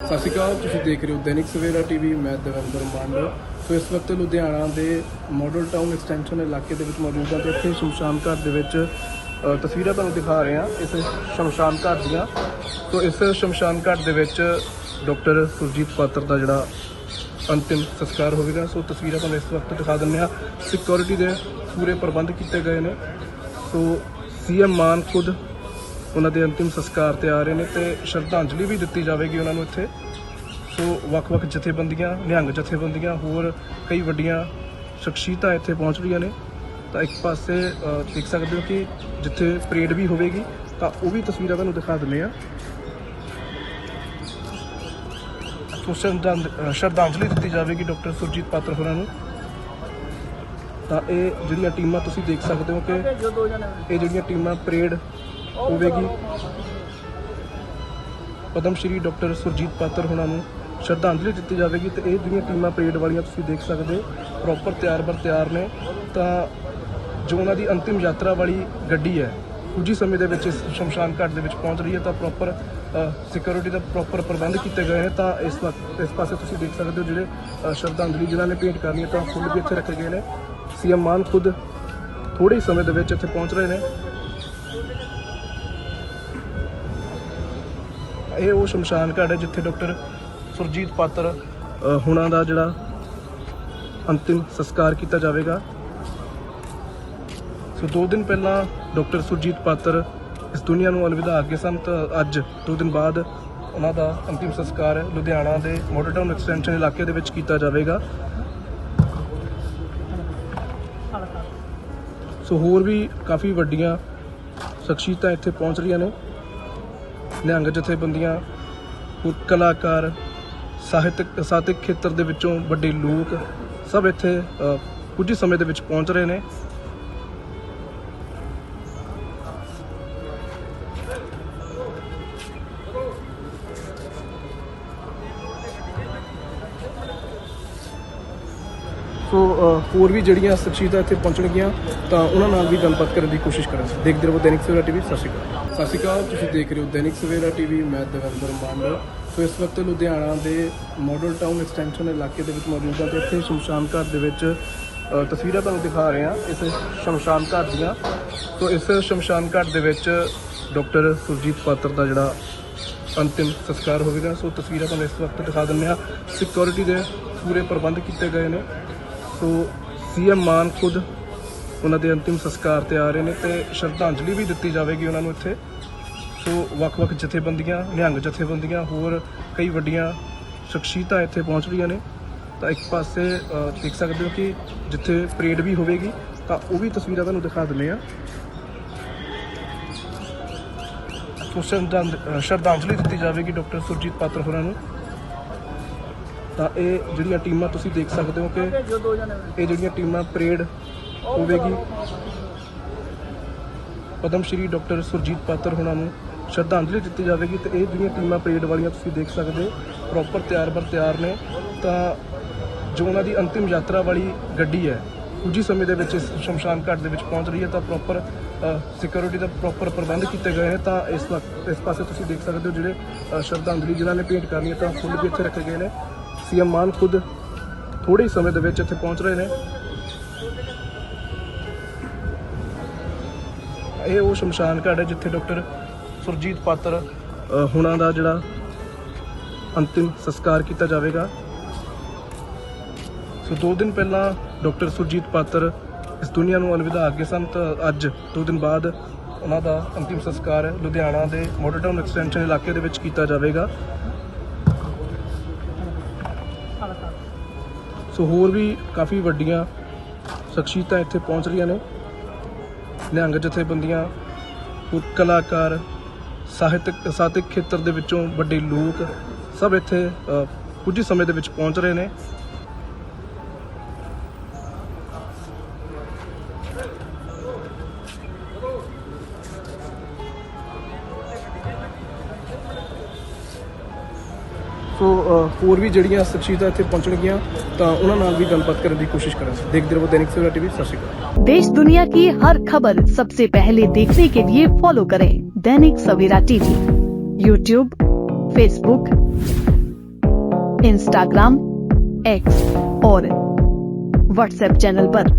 ਸਤਿ ਸ਼੍ਰੀ ਅਕਾਲ ਤੁਸੀਂ ਦੇਖ ਰਹੇ ਹੋ ਦੈਨਿਕ ਸਵੇਰਾ ਟੀਵੀ ਮੈਂ ਦਵਿੰਦਰ ਮੰਡ ਸੋ ਇਸ ਵਕਤ ਲੁਧਿਆਣਾ ਦੇ ਮਾਡਲ ਟਾਊਨ ਐਕਸਟੈਂਸ਼ਨ ਇਲਾਕੇ ਦੇ ਵਿੱਚ ਮੌਜੂਦ ਹਾਂ ਤੇ ਇੱਥੇ ਸ਼ਮਸ਼ਾਨ ਘਾਟ ਦੇ ਵਿੱਚ ਅ, ਤਸਵੀਰਾਂ ਤੁਹਾਨੂੰ ਦਿਖਾ ਰਹੇ ਹਾਂ ਇਸ ਸ਼ਮਸ਼ਾਨ ਘਾਟ ਦੀਆਂ। ਸੋ ਇਸ ਸ਼ਮਸ਼ਾਨ ਘਾਟ ਦੇ ਵਿੱਚ ਡਾਕਟਰ ਸੁਰਜੀਤ ਪਾਤਰ ਦਾ ਜਿਹੜਾ ਅੰਤਿਮ ਸੰਸਕਾਰ ਹੋਵੇਗਾ। ਸੋ ਤਸਵੀਰਾਂ ਤੁਹਾਨੂੰ ਇਸ ਵਕਤ ਦਿਖਾ ਦਿੰਦੇ ਹਾਂ। ਸਿਕਿਉਰਿਟੀ ਦੇ ਪੂਰੇ ਪ੍ਰਬੰਧ ਕੀਤੇ ਗਏ ਨੇ। ਸੋ ਸੀਐਮ ਮਾਨ ਖੁਦ ਉਹਨਾਂ ਦੇ ਅੰਤਿਮ ਸੰਸਕਾਰ ਤੇ ਆ ਰਹੇ ਨੇ ਤੇ ਸ਼ਰਧਾਂਜਲੀ ਵੀ ਦਿੱਤੀ ਜਾਵੇਗੀ ਉਹਨਾਂ ਨੂੰ ਇੱਥੇ। ਸੋ ਵੱਖ-ਵੱਖ ਜਥੇਬੰਦੀਆਂ, ਨਿਹੰਗ ਜਥੇਬੰਦੀਆਂ, ਹੋਰ ਕਈ ਵੱਡੀਆਂ ਸ਼ਖਸੀਅਤਾਂ ਇੱਥੇ ਪਹੁੰਚ ਰਹੀਆਂ ਨੇ। ਤਾਂ ਇੱਕ ਪਾਸੇ ਦੇਖ ਸਕਦੇ ਹੋ ਕਿ ਜਿੱਥੇ ਪਰੇਡ ਵੀ ਹੋਵੇਗੀ, ਤਾਂ ਉਹ ਵੀ ਤਸਵੀਰਾਂ ਤੁਹਾਨੂੰ ਦਿਖਾ ਦਿੰਦੇ ਆ ਸੋ ਸ਼ਰਧਾਂਜਲੀ ਦਿੱਤੀ ਜਾਵੇਗੀ ਡਾਕਟਰ ਸੁਰਜੀਤ ਪਾਤਰ ਹੋਰਾਂ ਨੂੰ। ਤਾਂ ਇਹ ਜਿਹੜੀਆਂ ਟੀਮਾਂ ਤੁਸੀਂ ਦੇਖ ਸਕਦੇ ਹੋ ਕਿ ਇਹ ਜਿਹੜੀਆਂ ਟੀਮਾਂ ਪਰੇਡ ਹੋਵੇਗੀ। ਪਦਮ ਸ਼੍ਰੀ ਡਾਕਟਰ ਸੁਰਜੀਤ ਪਾਤਰ ਹੋਣਾ ਨੂੰ ਸ਼ਰਧਾਂਜਲੀ ਦਿੱਤੀ ਜਾਵੇਗੀ ਤੇ ਇਹ ਜਿਹੜੀਆਂ ਟੀਮਾਂ ਪਰੇਡ ਵਾਲੀਆਂ ਤੁਸੀਂ ਦੇਖ ਸਕਦੇ ਹੋ ਪ੍ਰੋਪਰ ਤਿਆਰ ਬਰ ਤਿਆਰ ਨੇ, ਤਾਂ ਜੋ ਉਹਨਾਂ ਦੀ ਅੰਤਿਮ ਯਾਤਰਾ ਵਾਲੀ ਗੱਡੀ ਹੈ, ਕੁਝ ਹੀ ਸਮੇਂ ਦੇ ਵਿੱਚ ਇਸ ਸ਼ਮਸ਼ਾਨ ਘਾਟ ਦੇ ਵਿੱਚ ਪਹੁੰਚ ਰਹੀ ਹੈ, ਤਾਂ ਪ੍ਰੋਪਰ ਸਿਕਿਉਰਿਟੀ ਦਾ ਪ੍ਰੋਪਰ ਪ੍ਰਬੰਧ ਕੀਤੇ ਗਏ ਨੇ, ਤਾਂ ਇਸ ਵਕਤ ਇਸ ਪਾਸੇ ਤੁਸੀਂ ਦੇਖ ਸਕਦੇ ਹੋ ਜਿਹੜੇ ਸ਼ਰਧਾਂਜਲੀ ਜਿਨ੍ਹਾਂ ਨੇ ਭੇਂਟ ਕਰਨੀ ਹੈ ਤਾਂ ਫੁੱਲ ਵੀ ਇੱਥੇ ਰੱਖੇ ਗਏ ਨੇ। ਸੀਐਮ ਮਾਨ ਖੁਦ ਥੋੜੇ ਹੀ ਸਮੇਂ ਦੇ ਵਿੱਚ ਇੱਥੇ ਪਹੁੰਚ ਰਹੇ ਨੇ। ਇਹ ਉਹ ਸ਼ਮਸ਼ਾਨ ਘਾਟ ਹੈ ਜਿੱਥੇ ਡਾਕਟਰ ਸੁਰਜੀਤ ਪਾਤਰ ਹੁਣਾਂ ਦਾ ਜਿਹੜਾ ਅੰਤਿਮ ਸੰਸਕਾਰ ਕੀਤਾ ਜਾਵੇਗਾ। ਸੋ ਦੋ ਦਿਨ ਪਹਿਲਾਂ ਡਾਕਟਰ ਸੁਰਜੀਤ ਪਾਤਰ ਇਸ ਦੁਨੀਆ ਨੂੰ ਅਲਵਿਦਾ ਅੱਗੇ ਸਨ ਤਾਂ ਅੱਜ ਦੋ ਦਿਨ ਬਾਅਦ ਉਹਨਾਂ ਦਾ ਅੰਤਿਮ ਸੰਸਕਾਰ ਲੁਧਿਆਣਾ ਦੇ ਮਾਡਲ ਟਾਊਨ ਐਕਸਟੈਂਸ਼ਨ ਇਲਾਕੇ ਦੇ ਵਿੱਚ ਕੀਤਾ ਜਾਵੇਗਾ। ਸੋ ਹੋਰ ਵੀ ਕਾਫੀ ਵੱਡੀਆਂ ਸ਼ਖਸੀਅਤਾਂ ਇੱਥੇ ਪਹੁੰਚ ਰਹੀਆਂ ਨੇ। ਨਿਹੰਗ ਜਥੇਬੰਦੀਆਂ ਹੋਰ ਕਲਾਕਾਰ, ਸਾਹਿਤਕ ਸਾਹਿਤਕ ਖੇਤਰ ਦੇ ਵਿੱਚੋਂ ਵੱਡੇ ਲੋਕ ਸਭ ਇੱਥੇ ਕੁਝ ਹੀ ਸਮੇਂ ਦੇ ਵਿੱਚ ਪਹੁੰਚ ਰਹੇ ਨੇ। ਸੋ ਹੋਰ ਵੀ ਜਿਹੜੀਆਂ ਸ਼ਖਸੀਅਤਾਂ ਇੱਥੇ ਪਹੁੰਚਣਗੀਆਂ, ਤਾਂ ਉਹਨਾਂ ਨਾਲ ਵੀ ਗੱਲਬਾਤ ਕਰਨ ਦੀ ਕੋਸ਼ਿਸ਼ ਕਰਾਂਗੇ। ਦੇਖਦੇ ਰਹੋ ਦੈਨਿਕ ਸਵੇਰਾ ਟੀਵੀ, ਸਤਿ ਸ਼੍ਰੀ ਅਕਾਲ। ਸਤਿ ਸ਼੍ਰੀ ਅਕਾਲ, ਤੁਸੀਂ ਦੇਖ ਰਹੇ ਹੋ ਦੈਨਿਕ ਸਵੇਰਾ ਟੀਵੀ, ਮੈਂ ਦਵਿੰਦਰ ਮੰਡ ਸੋ, ਇਸ ਵਕਤ ਲੁਧਿਆਣਾ ਦੇ ਮਾਡਲ ਟਾਊਨ ਐਕਸਟੈਂਸ਼ਨ ਇਲਾਕੇ ਦੇ ਵਿੱਚ ਮੌਜੂਦ ਹਾਂ ਤੇ ਇੱਥੇ ਸ਼ਮਸ਼ਾਨ ਘਾਟ ਦੇ ਵਿੱਚ ਤਸਵੀਰਾਂ ਤੁਹਾਨੂੰ ਦਿਖਾ ਰਹੇ ਹਾਂ ਇਸ ਸ਼ਮਸ਼ਾਨ ਘਾਟ ਦੀਆਂ। ਸੋ, ਇਸ ਸ਼ਮਸ਼ਾਨ ਘਾਟ ਦੇ ਵਿੱਚ ਡਾਕਟਰ ਸੁਰਜੀਤ ਪਾਤਰ ਦਾ ਜਿਹੜਾ ਅੰਤਿਮ ਸੰਸਕਾਰ ਹੋਵੇਗਾ। ਸੋ, ਤਸਵੀਰਾਂ ਤੁਹਾਨੂੰ ਇਸ ਵਕਤ ਦਿਖਾ ਦਿੰਦੇ ਹਾਂ। ਸਿਕਿਉਰਿਟੀ ਦੇ ਪੂਰੇ ਪ੍ਰਬੰਧ ਕੀਤੇ ਗਏ ਨੇ। ਸੋ ਸੀਐਮ ਮਾਨ ਖੁਦ ਉਹਨਾਂ ਦੇ ਅੰਤਿਮ ਸੰਸਕਾਰ ਤੇ ਆ ਰਹੇ ਨੇ ਤੇ ਸ਼ਰਧਾਂਜਲੀ ਵੀ ਦਿੱਤੀ ਜਾਵੇਗੀ ਉਹਨਾਂ ਨੂੰ ਇੱਥੇ। ਸੋ ਵੱਖ-ਵੱਖ ਜਥੇਬੰਦੀਆਂ, ਨਿਹੰਗ ਜਥੇਬੰਦੀਆਂ, ਹੋਰ ਕਈ ਵੱਡੀਆਂ ਸ਼ਖਸੀਅਤਾਂ ਇੱਥੇ ਪਹੁੰਚ ਰਹੀਆਂ ਨੇ। ਤਾਂ ਇੱਕ ਪਾਸੇ ਦੇਖ ਸਕਦੇ ਹੋ ਕਿ ਜਿੱਥੇ ਪਰੇਡ ਵੀ ਹੋਵੇਗੀ, ਤਾਂ ਉਹ ਵੀ ਤਸਵੀਰਾਂ ਤੁਹਾਨੂੰ ਦਿਖਾ ਦਿੰਦੇ ਆ ਸੋ ਸ਼ਰਧਾਂ- ਸ਼ਰਧਾਂਜਲੀ ਦਿੱਤੀ ਜਾਵੇਗੀ ਡਾਕਟਰ ਸੁਰਜੀਤ ਪਾਤਰ ਹੋਰਾਂ ਨੂੰ। ਤਾਂ ਇਹ ਜਿਹੜੀਆਂ ਟੀਮਾਂ ਤੁਸੀਂ ਦੇਖ ਸਕਦੇ ਹੋ ਕਿ ਇਹ ਜਿਹੜੀਆਂ ਟੀਮਾਂ ਪਰੇਡ ਹੋਵੇਗੀ। ਪਦਮ ਸ਼੍ਰੀ ਡਾਕਟਰ ਸੁਰਜੀਤ ਪਾਤਰ ਹੋਣਾ ਨੂੰ ਸ਼ਰਧਾਂਜਲੀ ਦਿੱਤੀ ਜਾਵੇਗੀ ਤੇ ਇਹ ਜਿਹੜੀਆਂ ਟੀਮਾਂ ਪਰੇਡ ਵਾਲੀਆਂ ਤੁਸੀਂ ਦੇਖ ਸਕਦੇ ਹੋ ਪ੍ਰੋਪਰ ਤਿਆਰ ਬਰ ਤਿਆਰ ਨੇ, ਤਾਂ ਜੋ ਉਹਨਾਂ ਦੀ ਅੰਤਿਮ ਯਾਤਰਾ ਵਾਲੀ ਗੱਡੀ ਹੈ, ਕੁਝ ਹੀ ਸਮੇਂ ਦੇ ਵਿੱਚ ਇਸ ਸ਼ਮਸ਼ਾਨ ਘਾਟ ਦੇ ਵਿੱਚ ਪਹੁੰਚ ਰਹੀ ਹੈ, ਤਾਂ ਪ੍ਰੋਪਰ ਸਿਕਿਉਰਿਟੀ ਦਾ ਪ੍ਰੋਪਰ ਪ੍ਰਬੰਧ ਕੀਤੇ ਗਏ ਨੇ, ਤਾਂ ਇਸ ਵਕਤ ਇਸ ਪਾਸੇ ਤੁਸੀਂ ਦੇਖ ਸਕਦੇ ਹੋ ਜਿਹੜੇ ਸ਼ਰਧਾਂਜਲੀ ਜਿਨ੍ਹਾਂ ਨੇ ਭੇਂਟ ਕਰਨੀ ਹੈ, ਤਾਂ ਫੁੱਲ ਵੀ ਇੱਥੇ ਰੱਖੇ ਗਏ ਨੇ। ਸੀਐਮ ਮਾਨ ਖੁਦ ਥੋੜੇ ਹੀ ਸਮੇਂ ਦੇ ਵਿੱਚ ਇੱਥੇ ਪਹੁੰਚ ਰਹੇ ਨੇ। ਇਹ ਉਹ ਸ਼ਮਸ਼ਾਨ ਘਾਟ ਹੈ ਜਿੱਥੇ ਡਾਕਟਰ ਸੁਰਜੀਤ ਪਾਤਰ ਹੁਣਾਂ ਦਾ ਜਿਹੜਾ ਅੰਤਿਮ ਸੰਸਕਾਰ ਕੀਤਾ ਜਾਵੇਗਾ। ਸੋ ਦੋ ਦਿਨ ਪਹਿਲਾਂ ਡਾਕਟਰ ਸੁਰਜੀਤ ਪਾਤਰ ਇਸ ਦੁਨੀਆ ਨੂੰ ਅਲਵਿਦਾ ਅੱਗੇ ਸਨ ਤਾਂ ਅੱਜ ਦੋ ਦਿਨ ਬਾਅਦ ਉਹਨਾਂ ਦਾ ਅੰਤਿਮ ਸੰਸਕਾਰ ਲੁਧਿਆਣਾ ਦੇ ਮਾਡਲ ਟਾਊਨ ਐਕਸਟੈਂਸ਼ਨ ਇਲਾਕੇ ਦੇ ਵਿੱਚ ਕੀਤਾ ਜਾਵੇਗਾ। ਸੋ ਹੋਰ ਵੀ ਕਾਫੀ ਵੱਡੀਆਂ ਸ਼ਖਸੀਅਤਾਂ ਇੱਥੇ ਪਹੁੰਚ ਰਹੀਆਂ ਨੇ। ਨਿਹੰਗ ਜਥੇਬੰਦੀਆਂ, ਹੋਰ ਕਲਾਕਾਰ, ਸਾਹਿਤਕ ਸਾਹਿਤਕ ਖੇਤਰ ਦੇ ਵਿੱਚੋਂ ਵੱਡੇ ਲੋਕ ਸਭ ਇੱਥੇ ਕੁਝ ਹੀ ਸਮੇਂ ਦੇ ਵਿੱਚ ਪਹੁੰਚ ਰਹੇ ਨੇ। ਸੋ ਅ, ਹੋਰ ਵੀ ਜਿਹੜੀਆਂ ਸ਼ਖਸੀਅਤਾਂ ਇੱਥੇ ਪਹੁੰਚਣਗੀਆਂ ਤਾਂ ਉਹਨਾਂ ਨਾਲ ਵੀ ਗੱਲਬਾਤ ਕਰਨ ਦੀ ਕੋਸ਼ਿਸ਼ ਕਰਾਂਗੇ ਦੇਖਦੇ ਰਹੋ ਦੈਨਿਕ ਸਵੇਰਾ ਟੀਵੀ ਸਤਿ ਸ਼੍ਰੀ ਅਕਾਲ देश दुनिया की हर खबर सबसे पहले देखने के लिए फॉलो करें Dainik Savera TV YouTube Facebook Instagram X और व्हाट्सएप चैनल पर।